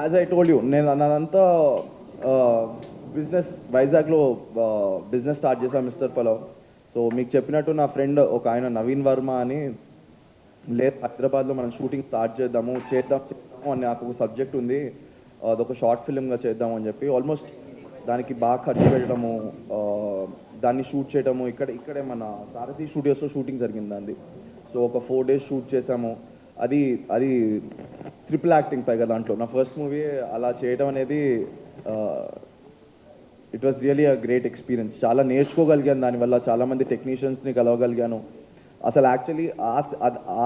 As I told you నేను నాదంతా business వైజాగ్లో బిజినెస్ స్టార్ట్ చేశాను మిస్టర్ పలవ్ సో మీకు చెప్పినట్టు నా ఫ్రెండ్ ఒక ఆయన నవీన్ వర్మ అని లేదు హైదరాబాద్లో మనం షూటింగ్ స్టార్ట్ చేద్దాము చేద్దాం చేద్దాము అని నాకు ఒక సబ్జెక్ట్ ఉంది. అదొక షార్ట్ ఫిల్మ్గా చేద్దాము అని చెప్పి ఆల్మోస్ట్ దానికి బాగా ఖర్చు పెట్టడము దాన్ని షూట్ చేయడము ఇక్కడ ఇక్కడే మన సారథి స్టూడియోస్లో షూటింగ్ జరిగింది దాన్ని సో ఒక ఫోర్ డేస్ షూట్ చేసాము అది అది ట్రిపుల్ యాక్టింగ్ పైగా దాంట్లో. నా ఫస్ట్ మూవీ అలా చేయడం అనేది it was really a great experience చాలా నేర్చుకోగలిగాను దానివల్ల. చాలామంది టెక్నీషియన్స్ని కలవగలిగాను. అసలు యాక్చువల్లీ ఆ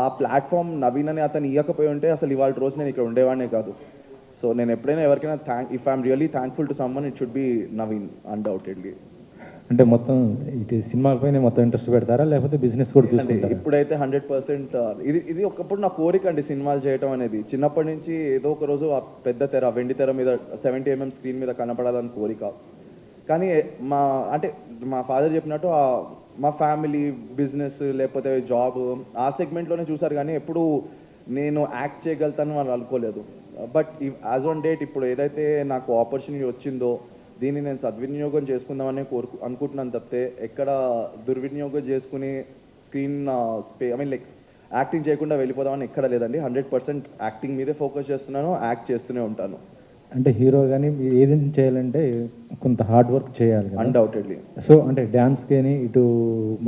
ఆ ప్లాట్ఫామ్ నవీన్ అని అతను ఇవ్వకపోయి ఉంటే అసలు ఇవాళ రోజు నేను ఇక్కడ ఉండేవాడినే కాదు. సో నేను ఎప్పుడైనా ఎవరికైనా thank if I'm really thankful to someone it should be Naveen undoubtedly అంటే మొత్తం ఇటు సినిమాలపైనే మొత్తం ఇంట్రెస్ట్ పెడతారా? లేకపోతే బిజినెస్ కూడా చూసుకుంటారా ఇప్పుడైతే హండ్రెడ్ పర్సెంట్ ఇది ఇది ఒకప్పుడు నా కోరిక అండి సినిమాలు చేయటం అనేది. చిన్నప్పటి నుంచి ఏదో ఒక రోజు ఆ పెద్ద తెర వెండి తెర మీద సెవెంటీ ఎంఎం స్క్రీన్ మీద కనపడాలని కోరిక. కానీ మా అంటే మా ఫాదర్ చెప్పినట్టు ఆ మా ఫ్యామిలీ బిజినెస్ లేకపోతే జాబ్ ఆ సెగ్మెంట్లోనే చూసారు కానీ ఎప్పుడు నేను యాక్ట్ చేయగలుగుతాను అని అనుకోలేదు. బట్ యాజ్ ఆన్ డేట్ ఇప్పుడు ఏదైతే నాకు ఆపర్చునిటీ వచ్చిందో దీన్ని నేను సద్వినియోగం చేసుకుందామని కోరుకు అనుకుంటున్నాను తప్పితే ఎక్కడ దుర్వినియోగం చేసుకుని screen స్పే I mean like acting చేయకుండా వెళ్ళిపోదామని ఎక్కడ లేదండి. హండ్రెడ్ పర్సెంట్ యాక్టింగ్ మీదే ఫోకస్ చేస్తున్నాను యాక్ట్ చేస్తూనే ఉంటాను. అంటే హీరో కానీ ఏదైనా చేయాలంటే కొంత హార్డ్ వర్క్ చేయాలి అన్డౌటెడ్లీ సో అంటే డ్యాన్స్ కానీ ఇటు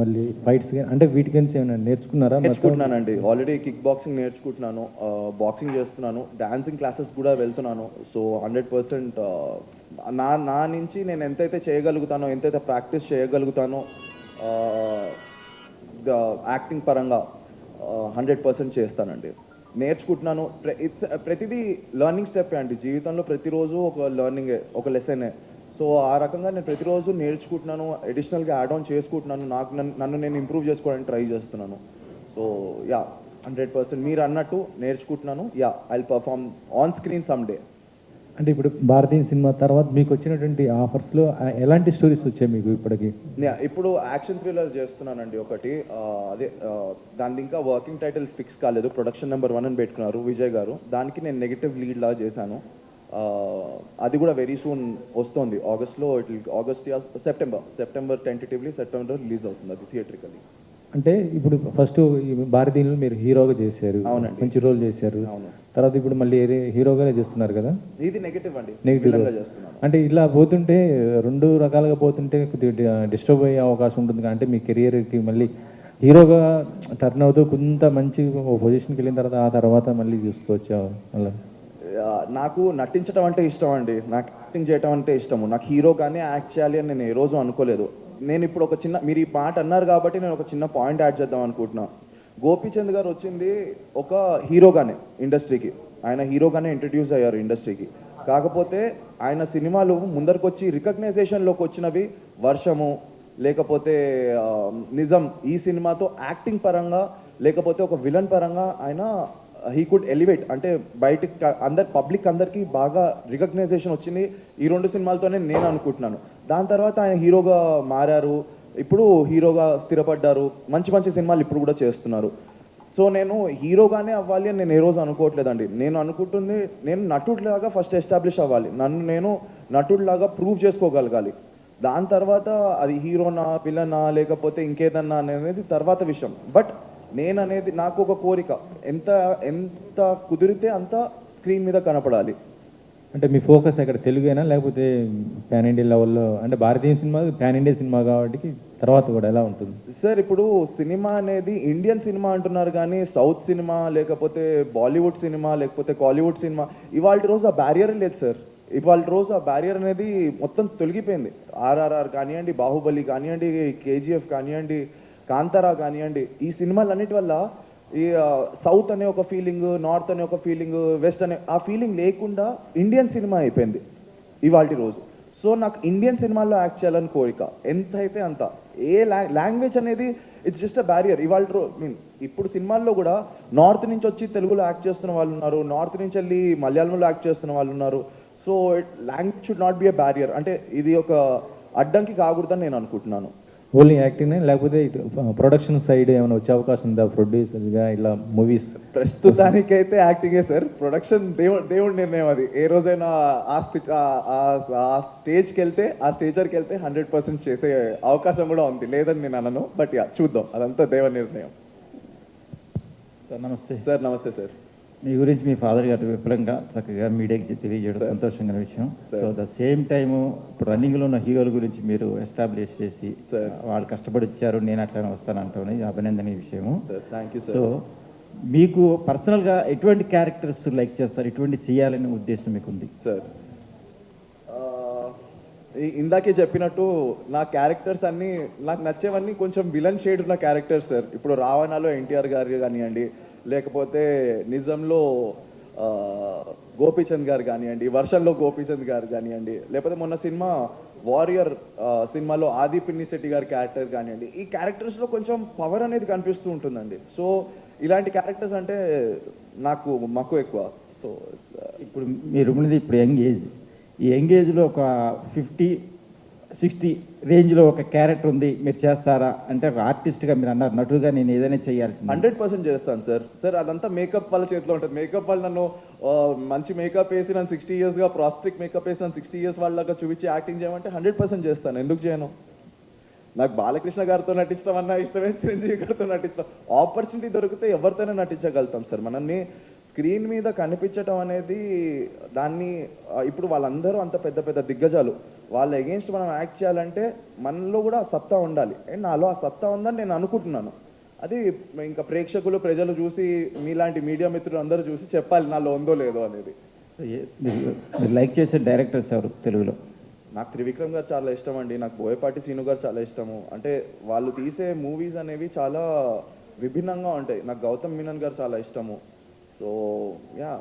మళ్ళీ ఫైట్స్ కానీ అంటే వీటికి ఏమైనా నేర్చుకున్నారా? నేర్చుకుంటున్నానండి. ఆల్రెడీ కిక్ బాక్సింగ్ నేర్చుకుంటున్నాను బాక్సింగ్ చేస్తున్నాను డాన్సింగ్ క్లాసెస్ కూడా వెళ్తున్నాను. సో హండ్రెడ్ పర్సెంట్ నా నా నుంచి నేను ఎంతైతే చేయగలుగుతానో ఎంతైతే ప్రాక్టీస్ చేయగలుగుతానో యాక్టింగ్ పరంగా హండ్రెడ్ పర్సెంట్ చేస్తానండి. నేర్చుకుంటున్నాను. ఇట్స్ ప్రతిదీ లర్నింగ్ స్టెప్ అండి. జీవితంలో ప్రతిరోజు ఒక లెర్నింగే ఒక లెసనే సో ఆ రకంగా నేను ప్రతిరోజు నేర్చుకుంటున్నాను అడిషనల్గా యాడ్ ఆన్ చేసుకుంటున్నాను. నాకు నన్ను నన్ను నేను ఇంప్రూవ్ చేసుకోవడానికి ట్రై చేస్తున్నాను. సో యా హండ్రెడ్ పర్సెంట్ మీరు అన్నట్టు నేర్చుకుంటున్నాను. Yeah I perform on screen some day అంటే ఇప్పుడు భారతీయ సినిమా తర్వాత మీకు వచ్చినటువంటి ఆఫర్స్లో ఎలాంటి స్టోరీస్ వచ్చాయి మీకు ఇప్పటికి? ఇప్పుడు యాక్షన్ థ్రిల్లర్ చేస్తున్నానండి ఒకటి. అదే దానికి దాని ఇంకా వర్కింగ్ టైటిల్ ఫిక్స్ కాలేదు. ప్రొడక్షన్ నెంబర్ వన్ అని పెట్టుకున్నారు విజయ్ గారు. దానికి నేను నెగిటివ్ లీడ్ లా చేశాను. అది కూడా వెరీ సూన్ వస్తుంది. ఆగస్ట్లో it August September. September tentatively September release అవుతుంది అది థియేట్రికలీ అంటే ఇప్పుడు ఫస్ట్ భారతీయులు మీరు హీరోగా చేశారు అవునండి. మంచి రోల్ చేశారు. అవును. తర్వాత ఇప్పుడు మళ్ళీ హీరోగానే చేస్తున్నారు కదా? ఇది నెగిటివ్ అండి. చేస్తున్నాను అంటే ఇలా పోతుంటే రెండు రకాలుగా పోతుంటే కొద్దిగా డిస్టర్బ్ అయ్యే అవకాశం ఉంటుంది. అంటే మీ కెరియర్కి మళ్ళీ హీరోగా టర్న్ అవుతూ కొంత మంచి పొజిషన్కి వెళ్ళిన తర్వాత ఆ తర్వాత మళ్ళీ చూసుకోవచ్చు అలా. నాకు నటించడం అంటే ఇష్టం అండి. నాకు యాక్టింగ్ చేయడం అంటే ఇష్టము. నాకు హీరోగానే యాక్ట్ చేయాలి అని నేను ఏ రోజు అనుకోలేదు. నేను ఇప్పుడు ఒక చిన్న మీరు ఈ పాట అన్నారు కాబట్టి నేను ఒక చిన్న పాయింట్ యాడ్ చేద్దాం అనుకుంటున్నా. గోపీచంద్ గారు వచ్చింది ఒక హీరోగానే ఇండస్ట్రీకి. ఆయన హీరోగానే ఇంట్రడ్యూస్ అయ్యారు ఇండస్ట్రీకి. కాకపోతే ఆయన సినిమాలు ముందరకొచ్చి రికగ్నైజేషన్లోకి వచ్చినవి వర్షము లేకపోతే నిజం ఈ సినిమాతో యాక్టింగ్ పరంగా లేకపోతే ఒక విలన్ పరంగా ఆయన హీ కుడ్ ఎలివేట్ అంటే బయటికి అందరు అందరి పబ్లిక్ అందరికీ బాగా రికగ్నైజేషన్ వచ్చింది. ఈ రెండు సినిమాలతోనే నేను అనుకుంటున్నాను. దాని తర్వాత ఆయన హీరోగా మారారు. ఇప్పుడు హీరోగా స్థిరపడ్డారు. మంచి మంచి సినిమాలు ఇప్పుడు కూడా చేస్తున్నారు. సో నేను హీరోగానే అవ్వాలి అని నేను ఏ రోజు అనుకోవట్లేదండి. నేను అనుకుంటుంది నేను నటుడిలాగా ఫస్ట్ ఎస్టాబ్లిష్ అవ్వాలి. నన్ను నేను నటుడిలాగా ప్రూవ్ చేసుకోగలగాలి. దాని తర్వాత అది హీరోనా పిల్లనా లేకపోతే ఇంకేదన్నా అనేది తర్వాత విషయం. బట్ నేను అనేది నాకు ఒక కోరిక. ఎంత ఎంత కుదిరితే అంత స్క్రీన్ మీద కనపడాలి. అంటే మీ ఫోకస్ ఎక్కడ తెలుగేనా? లేకపోతే ప్యాన్ ఇండియా లెవెల్లో? అంటే భారతీయ సినిమా ప్యాన్ ఇండియా సినిమా కాబట్టి తర్వాత కూడా ఎలా ఉంటుంది? సార్ ఇప్పుడు సినిమా అనేది ఇండియన్ సినిమా అంటున్నారు కానీ సౌత్ సినిమా లేకపోతే బాలీవుడ్ సినిమా లేకపోతే కాలీవుడ్ సినిమా ఇవాళ రోజు ఆ బ్యారియర్ లేదు సార్. ఇవాళ రోజు ఆ బ్యారియర్ అనేది మొత్తం తొలగిపోయింది. ఆర్ఆర్ఆర్ కానివ్వండి బాహుబలి కానివ్వండి కేజీఎఫ్ కానివ్వండి కాంతారా కానివ్వండి ఈ సినిమాలన్నిటి వల్ల ఈ సౌత్ అనే ఒక ఫీలింగ్ నార్త్ అనే ఒక ఫీలింగ్ వెస్ట్ అనే ఆ ఫీలింగ్ లేకుండా ఇండియన్ సినిమా అయిపోయింది ఇవాళ రోజు. సో నాకు ఇండియన్ సినిమాల్లో యాక్ట్ చేయాలని కోరిక. ఎంత అయితే అంత. ఏ లాంగ్వేజ్ అనేది ఇట్స్ జస్ట్ అ బ్యారియర్ ఇవాళ రో- ఇప్పుడు సినిమాల్లో కూడా నార్త్ నుంచి వచ్చి తెలుగులో యాక్ట్ చేస్తున్న వాళ్ళు ఉన్నారు. నార్త్ నుంచి వెళ్ళి మలయాళంలో యాక్ట్ చేస్తున్న వాళ్ళు ఉన్నారు. So language should not be a barrier అంటే ఇది ఒక అడ్డంకి కాకూడదని నేను అనుకుంటున్నాను. Only acting? లేకపోతే ఇటు ప్రొడక్షన్ సైడ్ ఏమైనా వచ్చే అవకాశం ఉందా? ప్రొడ్యూసర్గా ఇలా మూవీస్? ప్రస్తుతానికైతే యాక్టింగే సార్. ప్రొడక్షన్ దేవుడు దేవుడి నిర్ణయం అది. ఏ రోజైనా ఆ స్థితి ఆ- స్టేజ్కి వెళ్తే ఆ స్టేజర్కి వెళ్తే హండ్రెడ్ పర్సెంట్ చేసే అవకాశం కూడా ఉంది. లేదని నేను అనను. బట్ యా చూద్దాం. అదంతా దేవుడి నిర్ణయం. సార్ నమస్తే. సార్ నమస్తే సార్. మీ గురించి మీ ఫాదర్ గారు విపులంగా చక్కగా మీడియాకి తెలియజేయడం సంతోషంగా విషయం. సో ద సేమ్ టైము ఇప్పుడు రన్నింగ్లో ఉన్న హీరోల గురించి మీరు ఎస్టాబ్లిష్ చేసి. వాళ్ళు కష్టపడి వచ్చారు నేను అట్లానే వస్తాను అంటాను ఇది అభినందనీయ విషయము. సో మీకు పర్సనల్గా ఎటువంటి క్యారెక్టర్స్ లైక్ చేస్తారు? ఎటువంటి చేయాలనే ఉద్దేశం మీకు ఉంది సార్ ఇందాకే చెప్పినట్టు నా క్యారెక్టర్స్ అన్నీ నాకు నచ్చేవన్నీ కొంచెం విలన్ షేడ్ ఉన్న క్యారెక్టర్స్ సార్ ఇప్పుడు రావణాలో ఎన్టీఆర్ గారు కానివ్వండి లేకపోతే నిజంలో గోపీచంద్ గారు కానివ్వండి వర్షంలో గోపీచంద్ గారు కానివ్వండి లేకపోతే మొన్న సినిమా వారియర్ సినిమాలో ఆది పిన్నిశెట్టి గారి క్యారెక్టర్ కానివ్వండి ఈ క్యారెక్టర్స్లో కొంచెం పవర్ అనేది కనిపిస్తూ ఉంటుందండి. సో ఇలాంటి క్యారెక్టర్స్ అంటే నాకు మక్కువ ఎక్కువ. సో ఇప్పుడు మీరు ఇప్పుడు యంగ్ ఏజ్. ఈ యంగ్ ఏజ్లో ఒక ఫిఫ్టీ సిక్స్టీ రేంజ్లో ఒక క్యారెక్టర్ ఉంది మీరు చేస్తారా? అంటే ఒక ఆర్టిస్ట్గా మీరు అన్నారు నటుగా నేను ఏదైనా చేయాల్సింది. హండ్రెడ్ పర్సెంట్ చేస్తాను సార్. సార్ అదంతా మేకప్ వాళ్ళ చేతిలో ఉంటుంది. మేకప్ వాళ్ళు నన్ను మంచి మేకప్ వేసి నన్ను సిక్స్టీ ఇయర్స్గా ప్రాస్టిక్ మేకప్ వేసి నన్ను సిక్స్టీ ఇయర్స్ వాళ్ళగా చూపించి యాక్టింగ్ చేయమంటే హండ్రెడ్ పర్సెంట్ చేస్తాను. ఎందుకు చేయను? నాకు బాలకృష్ణ గారితో నటించడం అన్న ఇష్టమే చిరంజీవి గారితో నటించడం. ఆపర్చునిటీ దొరికితే ఎవరితోనే నటించగలుగుతాం సార్. మనల్ని స్క్రీన్ మీద కనిపించడం అనేది దాన్ని ఇప్పుడు వాళ్ళందరూ అంత పెద్ద పెద్ద దిగ్గజాలు. వాళ్ళ ఎగెన్స్ట్ మనం యాక్ట్ చేయాలంటే మనలో కూడా ఆ సత్తా ఉండాలి. అండ్ నాలో ఆ సత్తా ఉందని నేను అనుకుంటున్నాను. అది ఇంకా ప్రేక్షకులు ప్రజలు చూసి మీలాంటి మీడియా మిత్రులు అందరూ చూసి చెప్పాలి నాలో ఉందో లేదో అనేది. మీరు లైక్ చేసే డైరెక్టర్స్ ఎవరు తెలుగులో? నాకు త్రివిక్రమ్ గారు చాలా ఇష్టం అండి నాకు బోయపాటి సీను గారు చాలా ఇష్టము. అంటే వాళ్ళు తీసే మూవీస్ అనేవి చాలా విభిన్నంగా ఉంటాయి. నాకు గౌతమ్ మీనన్ గారు చాలా ఇష్టము. సో యా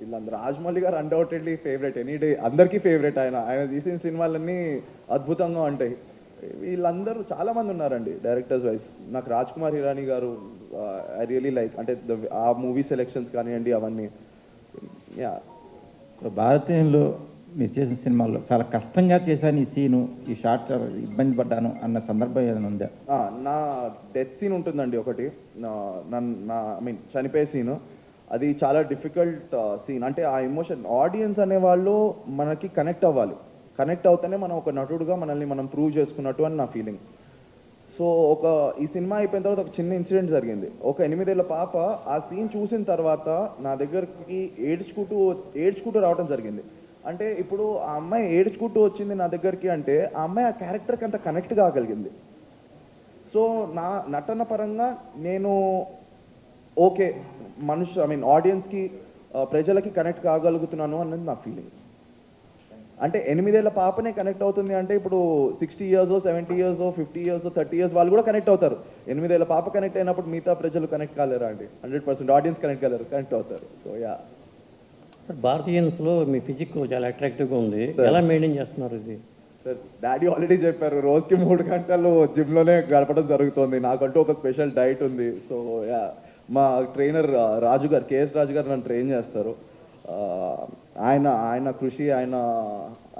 వీళ్ళందరూ Rajamouli garu undoubtedly favourite any day అందరికీ ఫేవరెట్ ఆయన. ఆయన తీసిన సినిమాలన్నీ అద్భుతంగా ఉంటాయి. వీళ్ళందరూ చాలా మంది ఉన్నారండి డైరెక్టర్స్ వైస్ నాకు రాజ్ కుమార్ హిరానీ గారు ఐ రియలీ లైక్ అంటే ఆ మూవీ సెలెక్షన్స్ కానివ్వండి అవన్నీ. యా. భారతీయంలో మీరు చేసిన సినిమాల్లో చాలా కష్టంగా చేశాను ఈ సీను ఈ షార్ట్ చాలా ఇబ్బంది పడ్డాను అన్న సందర్భం ఏదైనా ఉందా? నా డెత్ సీన్ ఉంటుందండి ఒకటి. నన్ను నన్- నా ఐ మీన్ చనిపోయే సీను. అది చాలా డిఫికల్ట్ సీన్. అంటే ఆ ఎమోషన్ ఆడియన్స్ అనేవాళ్ళు మనకి కనెక్ట్ అవ్వాలి. కనెక్ట్ అవుతేనే మనం ఒక నటుడుగా మనల్ని మనం ప్రూవ్ చేసుకున్నట్టు అని నా ఫీలింగ్. సో ఒక ఈ సినిమా అయిపోయిన తర్వాత ఒక చిన్న ఇన్సిడెంట్ జరిగింది. ఒక ఎనిమిదేళ్ళ పాప ఆ సీన్ చూసిన తర్వాత నా దగ్గరికి ఏడ్చుకుంటూ ఏడ్చుకుంటూ రావడం జరిగింది. అంటే ఇప్పుడు ఆ అమ్మాయి ఏడ్చుకుంటూ వచ్చింది నా దగ్గరికి అంటే ఆ అమ్మాయి ఆ క్యారెక్టర్కి అంత కనెక్ట్ కాగలిగింది. సో నా నటన పరంగా నేను ఓకే మనుషు ఐ మీన్ ఆడియన్స్కి ప్రజలకి కనెక్ట్ కాగలుగుతున్నాను అన్నది నా ఫీలింగ్. అంటే ఎనిమిదేళ్ళ పాపనే కనెక్ట్ అవుతుంది అంటే ఇప్పుడు sixty years seventy years fifty years thirty years వాళ్ళు కూడా కనెక్ట్ అవుతారు. ఎనిమిదేళ్ళ పాప కనెక్ట్ అయినప్పుడు మిగతా ప్రజలు కనెక్ట్ కాలేరా అండి? హండ్రెడ్ పర్సెంట్ ఆడియన్స్ కనెక్ట్ కాలేరు కనెక్ట్ అవుతారు. So yeah. భారతీయన్స్లో మీ ఫిజిక్ చాలా అట్రాక్టివ్గా ఉంది. ఎలా మెయింటైన్ చేస్తున్నారు ఇది? సార్ డాడీ ఆల్రెడీ చెప్పారు రోజుకి మూడు గంటలు జిమ్లోనే గడపడం జరుగుతుంది. నాకంటూ ఒక స్పెషల్ డైట్ ఉంది. సో మా trainer Raju garu K S Raju గారు నన్ను ట్రైన్ చేస్తారు. ఆయన ఆయన కృషి ఆయన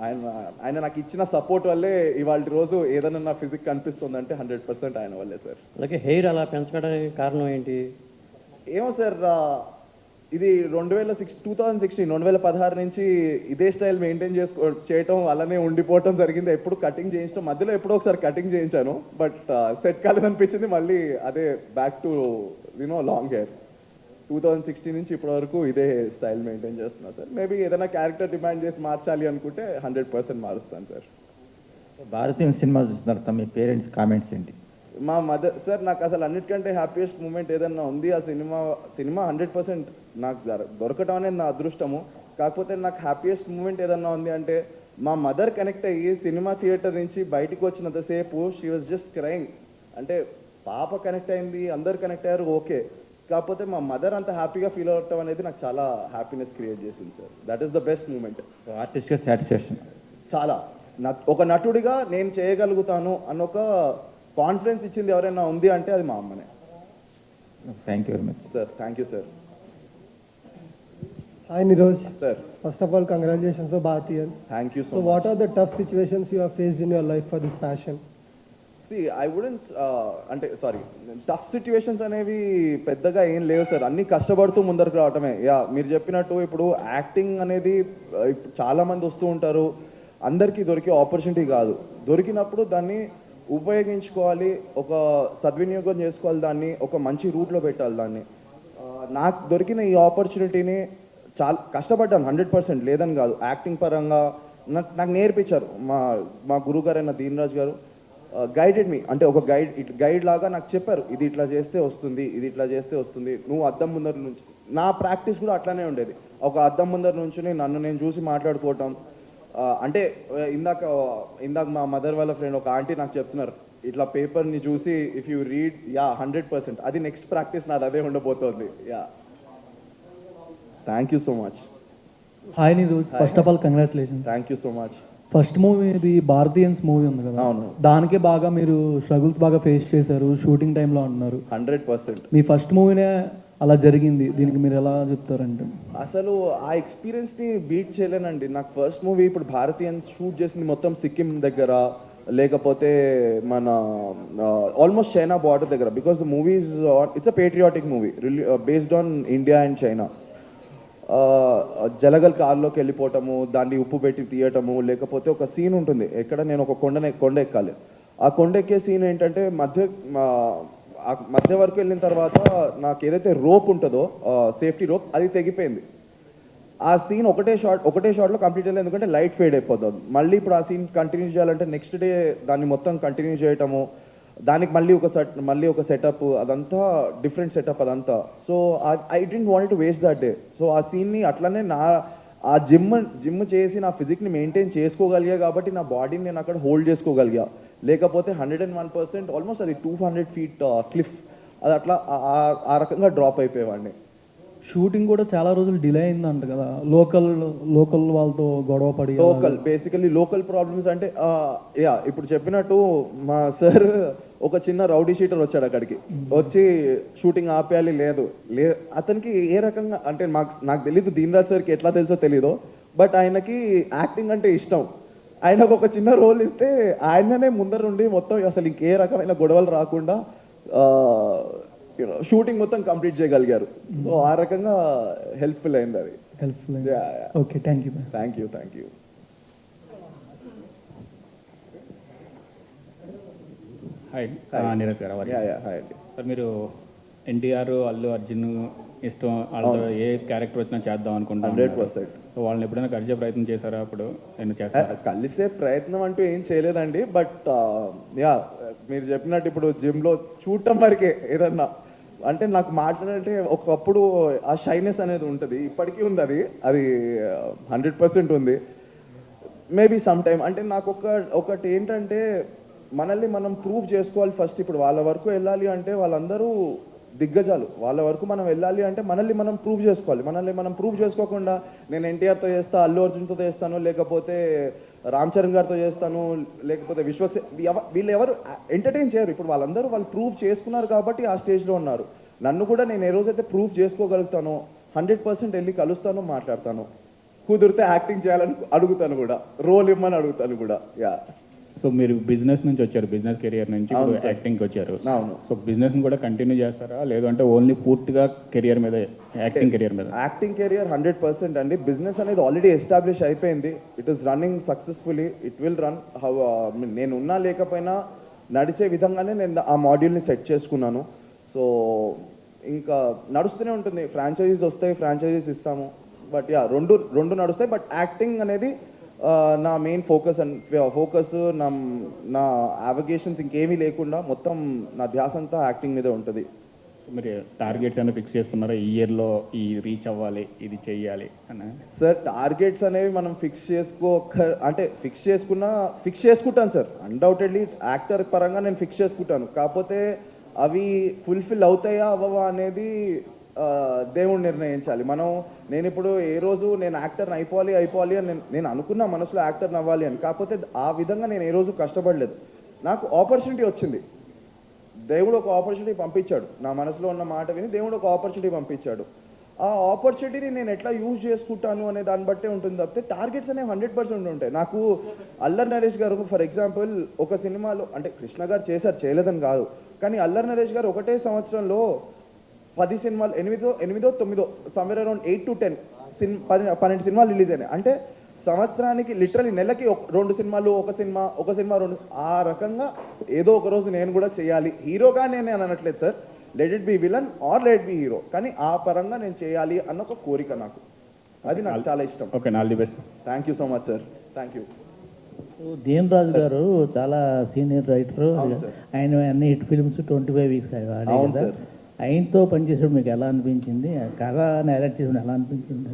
ఆయన ఆయన నాకు ఇచ్చిన సపోర్ట్ వల్లే ఇవాళ రోజు ఏదైనా నా ఫిజిక్ కనిపిస్తుంది అంటే హండ్రెడ్ పర్సెంట్ ఆయన వల్లే సార్. అలాగే హెయిర్ అలా పెంచడానికి కారణం ఏంటి? ఏమో సార్ ఇది రెండు వేల సిక్స్ టూ థౌజండ్ సిక్స్టీన్ రెండు వేల పదహారు నుంచి ఇదే స్టైల్ మెయింటైన్ చేసుకో చేయటం అలానే ఉండిపోవటం జరిగింది. ఎప్పుడు కటింగ్ చేయించడం మధ్యలో ఎప్పుడో ఒకసారి కటింగ్ చేయించాను. బట్ సెట్ uh, కాలేదనిపించింది మళ్ళీ అదే back to you know long hair two thousand sixteen నుంచి ఇప్పటి వరకు ఇదే స్టైల్ మెయింటైన్ చేస్తున్నా సార్ మేబీ ఏదైనా క్యారెక్టర్ డిమాండ్ చేసి మార్చాలి అనుకుంటే హండ్రెడ్ పర్సెంట్ మారుస్తాను సార్ భారతీయ సినిమా చూసిన తర్వాత మీ పేరెంట్స్ కామెంట్స్ ఏంటి? మా మదర్ సార్ నాకు అసలు అన్నిటికంటే హ్యాపీయెస్ట్ మూమెంట్ ఏదన్నా ఉంది ఆ సినిమా సినిమా హండ్రెడ్ పర్సెంట్ నాకు దొరకటం అనేది నా అదృష్టము. కాకపోతే నాకు హ్యాపీయెస్ట్ మూమెంట్ ఏదన్నా ఉంది అంటే మా మదర్ కనెక్ట్ అయ్యి సినిమా థియేటర్ నుంచి బయటికి వచ్చినంతసేపు షీ వాజ్ జస్ట్ క్రైంగ్ అంటే పాప కనెక్ట్ అయింది అందరు కనెక్ట్ అయ్యారు ఓకే కాకపోతే మా మదర్ అంత హ్యాపీగా ఫీల్ అవటం అనేది నాకు చాలా హ్యాపీనెస్ క్రియేట్ చేసింది sir that is the best moment ఆర్టిస్ట్గా సాటిస్ఫాక్షన్ చాలా. ఒక నటుడిగా నేను చేయగలుగుతాను అన్న ఒక కాన్ఫిడెన్స్ ఇచ్చింది ఎవరైనా ఉంది అంటే అది మా అమ్మనే. Thank you very much sir thank you sir Hi Niroj. Sir First of all, congratulations for Bhartiyans. Thank you so what are the tough situations you have faced in your life for this passion? See I wouldn't అంటే sorry tough situations అనేవి పెద్దగా ఏం లేవు sir అన్ని కష్టపడుతూ ముందరకు రావటమే. Yeah మీరు చెప్పినట్టు ఇప్పుడు యాక్టింగ్ అనేది uh, ఇప్పుడు చాలా మంది వస్తూ ఉంటారు. అందరికీ దొరికే ఆపర్చునిటీ కాదు. దొరికినప్పుడు దాన్ని ఉపయోగించుకోవాలి ఒక సద్వినియోగం చేసుకోవాలి దాన్ని ఒక మంచి రూట్లో పెట్టాలి దాన్ని. నాకు దొరికిన ఈ ఆపర్చునిటీని చాలా కష్టపడ్డాను హండ్రెడ్ పర్సెంట్ లేదని కాదు. యాక్టింగ్ పరంగా నాకు నాకు నేర్పించారు మా మా గురువు గారైన దీనరాజ్ గారు. గైడెడ్ మీ అంటే ఒక గైడ్ ఇట్ గైడ్ లాగా నాకు చెప్పారు ఇది ఇట్లా చేస్తే వస్తుంది ఇది ఇట్లా చేస్తే వస్తుంది నువ్వు అద్దం ముందర నుంచి నా ప్రాక్టీస్ కూడా అట్లానే ఉండేది. ఒక అద్దం ముందర నుంచి నన్ను నేను చూసి మాట్లాడుకోవటం అంటే ఇందాక ఇందాక మా మదర్ వాళ్ళ ఫ్రెండ్ ఒక ఆంటీ నాకు చెప్తున్నారు ఇట్లా పేపర్ని చూసి if you read yeah hundred percent అది నెక్స్ట్ ప్రాక్టీస్ నాది అదే ఉండబోతోంది. Yeah thank you so much hi Neeru first of all congratulations thank you so much first movie ఇది భారతీయన్స్ మూవీ ఉంది కదా? అవును. దానికే బాగా మీరు స్ట్రగుల్స్ బాగా ఫేస్ చేశారు షూటింగ్ టైంలో అంటున్నారు. హండ్రెడ్ పర్సెంట్ మీ ఫస్ట్ మూవీనే అలా జరిగింది. దీనికి మీరు ఎలా చెప్తారంటే? అసలు ఆ ఎక్స్పీరియన్స్ని బీట్ చేయలేనండి. నాకు ఫస్ట్ మూవీ ఇప్పుడు భారతీయన్ షూట్ చేసింది మొత్తం సిక్కిం దగ్గర లేకపోతే మన ఆల్మోస్ట్ చైనా బార్డర్ దగ్గర. Because the movies it's a patriotic movie based on India and China జలగల్ కారులోకి వెళ్ళిపోవటము దాన్ని ఉప్పు పెట్టి తీయటము లేకపోతే ఒక సీన్ ఉంటుంది. ఎక్కడ నేను ఒక కొండనే కొండ ఎక్కాలి. ఆ కొండ ఎక్కే సీన్ ఏంటంటే మధ్య మధ్య వరకు వెళ్ళిన తర్వాత నాకు ఏదైతే రోప్ ఉంటుందో సేఫ్టీ రోప్ అది తెగిపోయింది. ఆ సీన్ ఒకటే షాట్ ఒకటే షాట్లో కంప్లీట్ అయ్యలేదు ఎందుకంటే లైట్ ఫేడ్ అయిపోతుంది మళ్ళీ ఇప్పుడు ఆ సీన్ కంటిన్యూ చేయాలంటే నెక్స్ట్ డే దాన్ని మొత్తం కంటిన్యూ చేయటము దానికి మళ్ళీ ఒక సెట్ మళ్ళీ ఒక సెటప్ అదంతా డిఫరెంట్ సెటప్ అదంతా. So I don't want to waste that day. So ఆ సీన్ని అట్లనే నా ఆ జిమ్ జిమ్ చేసి నా ఫిజిక్ని మెయింటైన్ చేసుకోగలిగా కాబట్టి నా బాడీని నేను అక్కడ హోల్డ్ చేసుకోగలిగా. లేకపోతే hundred and one percent almost అది టూ హండ్రెడ్ ఫీట్ క్లిఫ్ అది అట్లా ఆ- రకంగా డ్రాప్ అయిపోయేవాడిని. షూటింగ్ కూడా చాలా రోజులు డిలే అయిందంట కదా. లోకల్ లోకల్ వాళ్ళతో గొడవ పడి. లోకల్ బేసికలీ లోకల్ ప్రాబ్లమ్స్ అంటే యా ఇప్పుడు చెప్పినట్టు మా సార్ ఒక చిన్న రౌడీ షీటర్ వచ్చాడు అక్కడికి. వచ్చి షూటింగ్ ఆపేయాలి లేదు. లే అతనికి ఏ రకంగా అంటే మాకు నాకు తెలీదు దీనరాజ్ సార్కి ఎట్లా తెలుసో తెలీదు బట్ ఆయనకి యాక్టింగ్ అంటే ఇష్టం. ఆయనకు ఒక చిన్న రోల్ ఇస్తే ఆయననే ముందరుండి మొత్తం అసలు ఇంకే రకమైన గొడవలు రాకుండా షూటింగ్ మొత్తం కంప్లీట్ చేయగలిగారు. సో ఆ రకంగా హెల్ప్ఫుల్ అయింది అది. Helpful. Okay thank you thank you thank you hi Neeraj గారు యా యా హాయ్ అండి సార్ మీరు ఎన్టీఆర్ అల్లు అర్జున్ ఇష్టం వాళ్ళతో ఏ క్యారెక్టర్ వచ్చినా చేద్దాం అనుకుంటాను హండ్రెడ్ పర్సెంట్. సో వాళ్ళని ఎప్పుడైనా కలిసే ప్రయత్నం చేశారా అప్పుడు? నేను చేస్తాను కలిసే ప్రయత్నం అంటూ ఏం చేయలేదండి బట్ యా మీరు చెప్పినట్టు ఇప్పుడు జిమ్లో చూడటం వరకే ఏదన్నా. అంటే నాకు మాట్లాడంటే ఒకప్పుడు ఆ షైనెస్ అనేది ఉంటుంది. ఇప్పటికీ ఉంది అది. అది హండ్రెడ్ పర్సెంట్ ఉంది. మేబీ సమ్ టైమ్ అంటే నాకు ఒక ఒకటి ఏంటంటే మనల్ని మనం ప్రూవ్ చేసుకోవాలి ఫస్ట్ ఇప్పుడు వాళ్ళ వరకు వెళ్ళాలి అంటే వాళ్ళందరూ దిగ్గజాలు. వాళ్ళ వరకు మనం వెళ్ళాలి అంటే మనల్ని మనం ప్రూవ్ చేసుకోవాలి. మనల్ని మనం ప్రూవ్ చేసుకోకుండా నేను ఎన్టీఆర్తో చేస్తా అల్లు అర్జున్తో చేస్తాను లేకపోతే రామ్ చరణ్ గారితో చేస్తాను లేకపోతే విశ్వక్ ఎవ- వీళ్ళు ఎవరు ఎంటర్టైన్ చేయరు. ఇప్పుడు వాళ్ళందరూ వాళ్ళు ప్రూవ్ చేసుకున్నారు కాబట్టి ఆ స్టేజ్లో ఉన్నారు. నన్ను కూడా నేను ఏ రోజైతే ప్రూవ్ చేసుకోగలుగుతానో హండ్రెడ్ పర్సెంట్ వెళ్ళి కలుస్తాను మాట్లాడతాను. కుదిరితే యాక్టింగ్ చేయాలని అడుగుతాను కూడా. రోల్ ఇమ్మని అడుగుతాను కూడా. యా సో మీరు బిజినెస్ నుంచి వచ్చారు బిజినెస్ కెరియర్ నుంచి. యాక్టింగ్కి వచ్చారు. సో బిజినెస్ కూడా కంటిన్యూ చేస్తారా? లేదు అంటే ఓన్లీ పూర్తిగా కెరియర్ మీద యాక్టింగ్ కెరియర్ మీద? యాక్టింగ్ కెరియర్ హండ్రెడ్ పర్సెంట్ అండి. బిజినెస్ అనేది ఆల్రెడీ ఎస్టాబ్లిష్ అయిపోయింది. It is running successfully it will run how నేను ఉన్నా లేకపోయినా నడిచే విధంగానే నేను ఆ మాడ్యూల్ని సెట్ చేసుకున్నాను. సో ఇంకా నడుస్తూనే ఉంటుంది. ఫ్రాంచైజీస్ వస్తాయి ఫ్రాంచైజీస్ ఇస్తాము. బట్ యా రెండు రెండు నడుస్తాయి. బట్ యాక్టింగ్ అనేది నా మెయిన్ ఫోకస్ అండ్ ఫోకస్ నా నా అవగేషన్స్ ఇంకేమీ లేకుండా మొత్తం నా ధ్యాస అంతా యాక్టింగ్ మీదే ఉంటుంది. మీరు టార్గెట్స్ ఏమైనా ఫిక్స్ చేసుకున్నారా? ఈ ఇయర్లో ఈ రీచ్ అవ్వాలి ఇది చెయ్యాలి అని? సార్ టార్గెట్స్ అనేవి మనం ఫిక్స్ చేసుకోక అంటే ఫిక్స్ చేసుకున్నా ఫిక్స్ చేసుకుంటాను సార్ అన్డౌటెడ్లీ యాక్టర్ పరంగా నేను ఫిక్స్ చేసుకుంటాను. కాకపోతే అవి ఫుల్ఫిల్ అవుతాయా అవ్వవా అనేది దేవుడు నిర్ణయించాలి. మనం నేను ఇప్పుడు ఏ రోజు నేను యాక్టర్ని అయిపోవాలి అయిపోవాలి అని నేను- అనుకున్న అనుకున్నా మనసులో యాక్టర్ని అవ్వాలి అని. కాకపోతే ఆ విధంగా నేను ఏ రోజు కష్టపడలేదు. నాకు ఆపర్చునిటీ వచ్చింది. దేవుడు ఒక ఆపర్చునిటీ పంపించాడు. నా మనసులో ఉన్న మాట విని దేవుడు ఒక ఆపర్చునిటీ పంపించాడు. ఆ ఆపర్చునిటీని నేను ఎట్లా యూజ్ చేసుకుంటాను అనే దాన్ని బట్టే ఉంటుంది తప్పితే టార్గెట్స్ అనేవి హండ్రెడ్ పర్సెంట్ ఉంటాయి. నాకు అల్లర్ నరేష్ గారు ఫర్ ఎగ్జాంపుల్ ఒక సినిమాలో అంటే కృష్ణ గారు చేశారు చేయలేదని కాదు. కానీ అల్లర్ నరేష్ గారు ఒకటే సంవత్సరంలో పది సినిమాలు ఎనిమిదో ఎనిమిదో తొమ్మిదో somewhere around eight to ten sin పది పన్నెండు సినిమాలు రిలీజ్ అయినాయి. అంటే సంవత్సరానికి లిటరలీ నెలకి ఒక రెండు సినిమాలు ఒక సినిమా ఒక సినిమా రెండు ఆ రకంగా ఏదో ఒక రోజు నేను కూడా చేయాలి. హీరోగా నేను అనట్లేదు sir. Let it be villain or let be hero కానీ ఆ పరంగా నేను చేయాలి అన్న ఒక కోరిక నాకు. అది నాకు చాలా ఇష్టం. Okay all the best. Thank you so much sir thank you then Raju గారు చాలా సీనియర్ రైటర్. ఆయన అన్ని hit films twenty five weeks sir. ఆయనతో పనిచేసాడు మీకు ఎలా అనిపించింది? ఆ కథ నేరేట్ చేసాడు ఎలా అనిపించింది?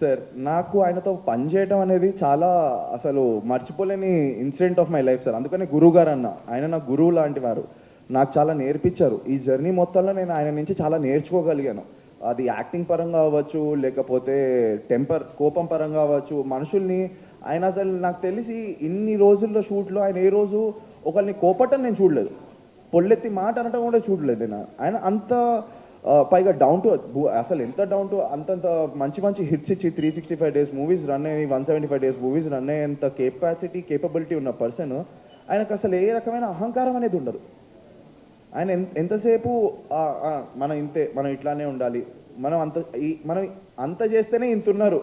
సార్ నాకు ఆయనతో పనిచేయడం అనేది చాలా అసలు మర్చిపోలేని incident of my life sir. అందుకనే గురువు గారు అన్న ఆయన నా గురువు లాంటి వారు. నాకు చాలా నేర్పించారు. ఈ జర్నీ మొత్తంలో నేను ఆయన నుంచి చాలా నేర్చుకోగలిగాను. అది యాక్టింగ్ పరంగా అవ్వచ్చు లేకపోతే టెంపర్ కోపం పరంగా అవ్వచ్చు మనుషుల్ని ఆయన అసలు నాకు తెలిసి ఇన్ని రోజుల్లో షూట్లో ఆయన ఏ రోజు ఒకరిని కోపటం నేను చూడలేదు. పొల్లెత్తి మాట అనటం కూడా చూడలేదు నేను. ఆయన అంత పైగా డౌన్ టు అసలు ఎంత డౌన్ టు అంతంత మంచి మంచి హిట్స్ ఇచ్చి three sixty five days movies run అయ్యి one seventy five days movies run అయ్యేంత కెపాసిటీ కేపబిలిటీ ఉన్న పర్సన్ ఆయనకు అసలు ఏ రకమైన అహంకారం అనేది ఉండదు. ఆయన ఎంతసేపు మనం ఇంతే మనం ఇట్లానే ఉండాలి. మనం అంత ఈ మనం అంత చేస్తేనే ఇంత ఉన్నారు.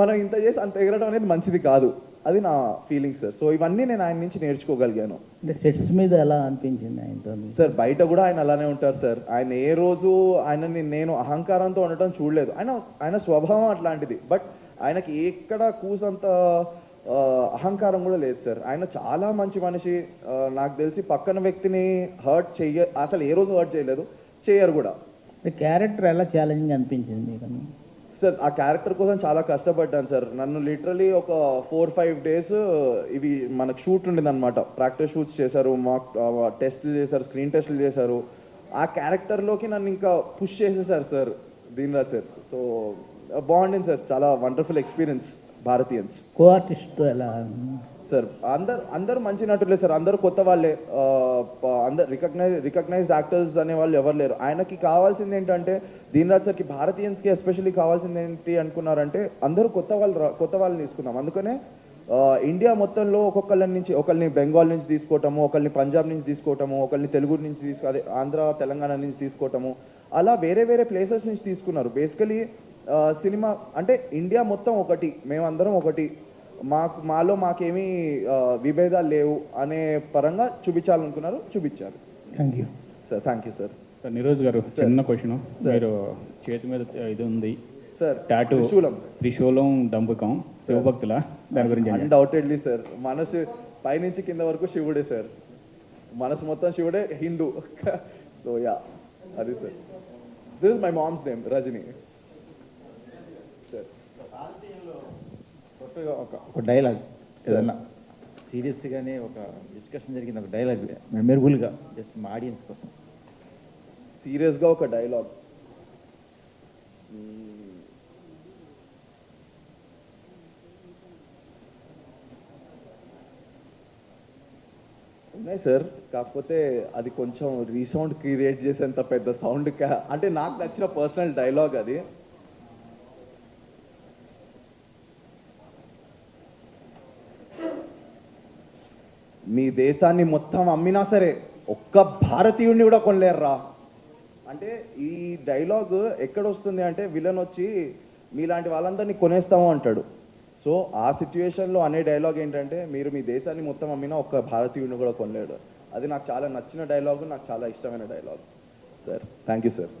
మనం ఇంత చేసి అంత ఎగరడం అనేది మంచిది కాదు. అది నా ఫీలింగ్స్ సార్ సో ఇవన్నీ నేను ఆయన నుంచి నేర్చుకోగలిగాను. అంటే సెట్స్ మీద ఎలా అనిపించింది ఆయనతో? సార్ బయట కూడా ఆయన అలానే ఉంటారు సార్ ఆయన ఏ రోజు ఆయనని నేను అహంకారంతో ఉండటం చూడలేదు. ఆయన ఆయన స్వభావం అట్లాంటిది. బట్ ఆయనకి ఎక్కడ కూసంత అహంకారం కూడా లేదు సార్ ఆయన చాలా మంచి మనిషి. నాకు తెలిసి పక్కన వ్యక్తిని హర్ట్ చెయ్య అసలు ఏ రోజు హర్ట్ చేయలేదు. చేయరు కూడా. క్యారెక్టర్ ఎలా ఛాలెంజింగ్ అనిపించింది మీకు? సార్ ఆ క్యారెక్టర్ కోసం చాలా కష్టపడ్డాను సార్. నన్ను లిటరలీ ఒక ఫోర్ ఫైవ్ డేస్ ఇవి మనకు షూట్ ఉండేది అనమాట ప్రాక్టీస్ షూట్స్ చేశారు మాక్ టెస్ట్లు uh, చేశారు స్క్రీన్ టెస్ట్లు చేశారు. ఆ క్యారెక్టర్లోకి నన్ను ఇంకా పుష్ చేసేసారు సార్ దీనిరాజ్ సార్. సో బాగుండింది సార్. చాలా వండర్ఫుల్ ఎక్స్పీరియన్స్ భారతీయన్స్. కో ఆర్టిస్ట్ ఎలా? సార్ అందరు అందరూ మంచి నటులే సార్. అందరూ కొత్త వాళ్ళే. అందరు రికగ్నైజ్ రికగ్నైజ్డ్ యాక్టర్స్ అనే వాళ్ళు ఎవరు లేరు. ఆయనకి కావాల్సింది ఏంటంటే దీనిరాజ్ సార్కి భారతీయన్స్కి ఎస్పెషల్లీ కావాల్సింది ఏంటి అనుకున్నారంటే అందరూ కొత్త వాళ్ళు రా- కొత్త వాళ్ళని తీసుకుందాం. అందుకనే ఇండియా మొత్తంలో ఒక్కొక్కళ్ళ నుంచి ఒకరిని బెంగాల్ నుంచి తీసుకోవటము ఒకరిని పంజాబ్ నుంచి తీసుకోవటము ఒకరిని తెలుగు నుంచి తీసుకో అదే ఆంధ్ర తెలంగాణ నుంచి తీసుకోవటము అలా వేరే వేరే ప్లేసెస్ నుంచి తీసుకున్నారు. బేసికలీ సినిమా అంటే ఇండియా మొత్తం ఒకటి మేమందరం ఒకటి. మాకు మాలో మాకేమీ విభేదాలు లేవు అనే పరంగా చూపించాలనుకున్నారు చూపించారు. Thank you sir thank you sir sir Neeraj గారు చిన్న క్వశ్చన్ మీరు చేతి మీద ఇది ఉంది. సార్ టాటూ త్రిశూలం. త్రిశూలం డంబకం శివభక్తుల దాని గురించి? అన్డౌటెడ్లీ సార్ మనసు పైనుంచి కింద వరకు శివుడే సార్ మనసు మొత్తం శివుడే హిందూ. సో యా అది sir this is my mom's name Rajani sir కొత్తగా ఒక ఒక డైలాగ్ ఏదన్నా. సీరియస్గానే ఒక డిస్కషన్ జరిగింది ఒక డైలాగ్ మెమరబుల్గా జస్ట్ మా ఆడియన్స్ కోసం. సీరియస్గా ఒక డైలాగ్. ఉన్నాయి సార్ కాకపోతే అది కొంచెం రీసౌండ్ క్రియేట్ చేసేంత పెద్ద సౌండ్ అంటే నాకు నచ్చిన పర్సనల్ డైలాగ్ అది. మీ దేశాన్ని మొత్తం అమ్మినా సరే ఒక్క భారతీయుడిని కూడా కొనలేరురా. అంటే ఈ డైలాగ్ ఎక్కడ వస్తుంది అంటే విలన్ వచ్చి మీలాంటి వాళ్ళందరినీ కొనేస్తాము అంటాడు. సో ఆ సిచ్యువేషన్లో అనే డైలాగ్ ఏంటంటే మీరు మీ దేశాన్ని మొత్తం అమ్మినా ఒక్క భారతీయుడిని కూడా కొనలేడు. అది నాకు చాలా నచ్చిన డైలాగ్ నాకు చాలా ఇష్టమైన dialogue. Sir thank you sir.